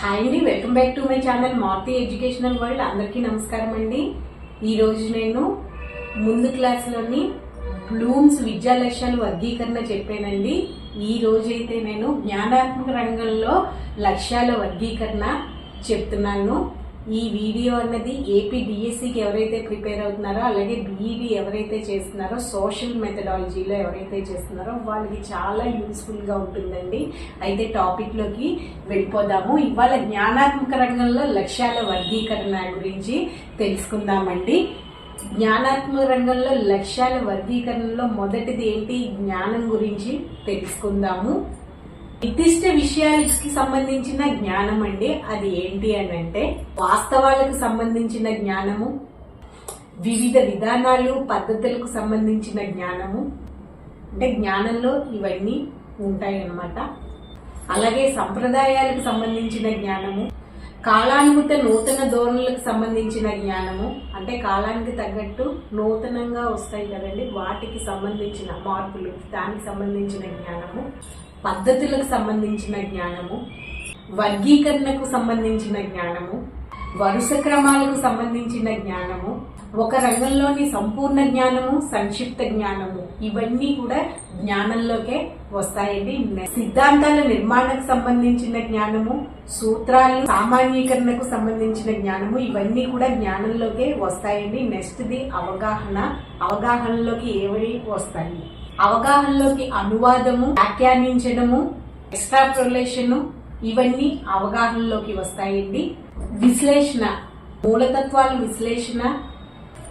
Hi అండి welcome back to my channel Marthi educational world అందరికీ నమస్కారం అండి. ఈరోజు నేను ముందు క్లాస్లోని బ్లూమ్స్ విద్యా లక్ష్యాలు వర్గీకరణ చెప్పానండి. ఈ రోజైతే నేను జ్ఞానాత్మక రంగంలో లక్ష్యాల వర్గీకరణ చెప్తున్నాను. ఈ వీడియో అన్నది ఏపీ డిఎస్సికి ఎవరైతే ప్రిపేర్ అవుతున్నారో అలాగే బీఈడి ఎవరైతే చేస్తున్నారో సోషల్ మెథడాలజీలో ఎవరైతే చేస్తున్నారో వాళ్ళకి చాలా యూస్ఫుల్గా ఉంటుందండి. అయితే టాపిక్లోకి వెళ్ళిపోదాము. ఇవాళ జ్ఞానాత్మక రంగంలో లక్ష్యాల వర్గీకరణ గురించి తెలుసుకుందామండి. జ్ఞానాత్మక రంగంలో లక్ష్యాల వర్గీకరణలో మొదటిది ఏంటి? జ్ఞానం గురించి తెలుసుకుందాము. నిర్దిష్ట విషయాలకి సంబంధించిన జ్ఞానం అండి. అది ఏంటి అని అంటే వాస్తవాలకు సంబంధించిన జ్ఞానము వివిధ విధానాలు పద్ధతులకు సంబంధించిన జ్ఞానము. అంటే జ్ఞానంలో ఇవన్నీ ఉంటాయి అన్నమాట అలాగే సంప్రదాయాలకు సంబంధించిన జ్ఞానము కాలానుగుత నూతన ధోరణులకు సంబంధించిన జ్ఞానము. అంటే కాలానికి తగ్గట్టు నూతనంగా వస్తాయి కదండి వాటికి సంబంధించిన మార్పులు దానికి సంబంధించిన జ్ఞానము. పద్ధతులకు సంబంధించిన జ్ఞానము వర్గీకరణకు సంబంధించిన జ్ఞానము వరుస క్రమాలకు సంబంధించిన జ్ఞానము ఒక రంగంలోని సంపూర్ణ జ్ఞానము సంక్షిప్త జ్ఞానము. ఇవన్నీ కూడా జ్ఞానంలోకే వస్తాయండి. సిద్ధాంతాల నిర్మాణకు సంబంధించిన జ్ఞానము సూత్రాలు సామాన్యీకరణకు సంబంధించిన జ్ఞానము ఇవన్నీ కూడా జ్ఞానంలోకే వస్తాయండి. నెక్స్ట్ది అవగాహన అవగాహనలోకి ఏవి వస్తాయి? అవగాహనలోకి అనువాదము వ్యాఖ్యానించడము ఎక్స్ట్రాపులేషన్ ఇవన్నీ అవగాహనలోకి వస్తాయండి. విశ్లేషణ మూలతత్వాల విశ్లేషణ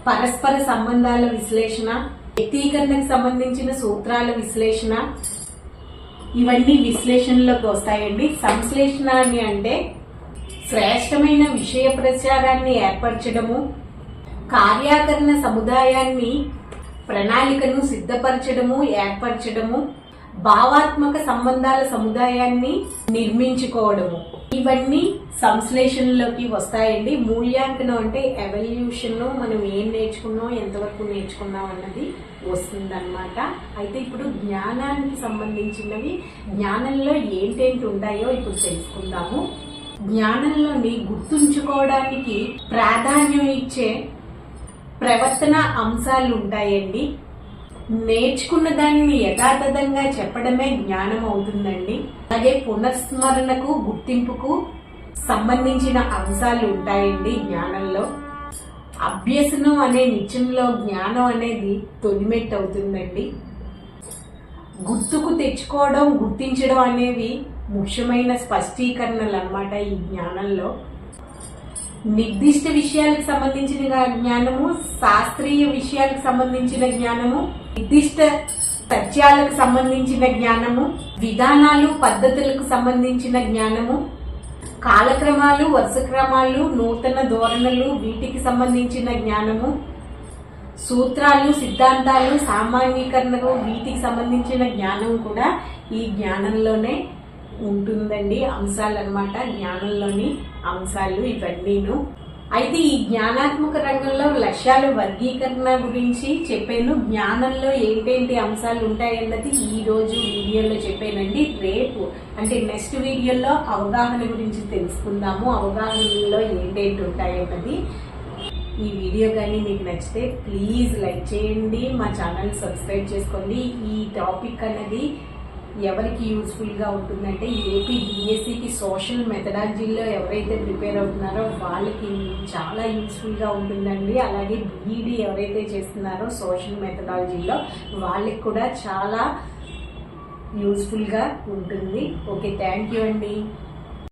పరస్పర సంబంధాల విశ్లేషణ వ్యక్తీకరణకు సంబంధించిన సూత్రాల విశ్లేషణ ఇవన్నీ విశ్లేషణలోకి వస్తాయండి. సంశ్లేషణ అని అంటే శ్రేష్టమైన విషయ ప్రచారాన్ని ఏర్పరచడము కార్యాకరణ సముదాయాన్ని ప్రణాళికను సిద్ధపరచడము ఏర్పరచడము భావాత్మక సంబంధాల సముదాయాన్ని నిర్మించుకోవడము. ఇవన్నీ సంశ్లేషణలోకి వస్తాయండి. మూల్యాంకనం అంటే ఎవల్యూషన్ మనం ఏం నేర్చుకున్నాం ఎంతవరకు నేర్చుకున్నాం అన్నది వస్తుందన్నమాట. అయితే ఇప్పుడు జ్ఞానానికి సంబంధించినవి జ్ఞానంలో ఏంటేంటి ఉంటాయో ఇప్పుడు తెలుసుకుందాము. జ్ఞానంలోని గుర్తుంచుకోవడానికి ప్రాధాన్యం ఇచ్చే ప్రవర్తన అంశాలు ఉంటాయండి నేర్చుకున్న దానిని యథాతథంగా చెప్పడమే జ్ఞానం అవుతుందండి అలాగే పునఃస్మరణకు గుర్తింపుకు సంబంధించిన అంశాలు ఉంటాయండి జ్ఞానంలో. అభ్యసనం అనే నిత్యంలో జ్ఞానం అనేది తొలిమెట్టు అవుతుందండి గుర్తుకు తెచ్చుకోవడం గుర్తించడం అనేవి ముఖ్యమైన స్పష్టీకరణలు అన్నమాట ఈ జ్ఞానంలో. నిర్దిష్ట విషయాలకు సంబంధించిన జ్ఞానము శాస్త్రీయ విషయాలకు సంబంధించిన జ్ఞానము నిర్దిష్ట సత్యాలకు సంబంధించిన జ్ఞానము విధానాలు పద్ధతులకు సంబంధించిన జ్ఞానము కాలక్రమాలు వరుస క్రమాలు నూతన ధోరణులు వీటికి సంబంధించిన జ్ఞానము సూత్రాలు సిద్ధాంతాలు సామాన్యీకరణలు వీటికి సంబంధించిన జ్ఞానం కూడా ఈ జ్ఞానంలోనే ఉంటుందండి అంశాలు అనమాట జ్ఞానంలోని అంశాలు ఇవన్నీను. అయితే ఈ జ్ఞానాత్మక రంగంలో లక్ష్యాల వర్గీకరణ గురించి చెప్పాను. జ్ఞానంలో ఏంటేంటి అంశాలు ఉంటాయన్నది ఈ రోజు వీడియోలో చెప్పానండి. రేపు అంటే నెక్స్ట్ వీడియోలో అవగాహన గురించి తెలుసుకుందాము. అవగాహనలో ఏంటేంటి ఉంటాయన్నది. ఈ వీడియో కానీ మీకు నచ్చితే ప్లీజ్ లైక్ చేయండి. మా ఛానల్ సబ్స్క్రైబ్ చేసుకోండి. ఈ టాపిక్ అనేది ఎవరికి యూస్ఫుల్గా ఉంటుందంటే ఏపీ డిఎస్సికి సోషల్ మెథడాలజీలో ఎవరైతే ప్రిపేర్ అవుతున్నారో వాళ్ళకి చాలా యూస్ఫుల్గా ఉంటుందండి. అలాగే బీఈడీ ఎవరైతే చేస్తున్నారో సోషల్ మెథడాలజీలో వాళ్ళకి కూడా చాలా యూస్ఫుల్గా ఉంటుంది. ఓకే థ్యాంక్ యూ అండి.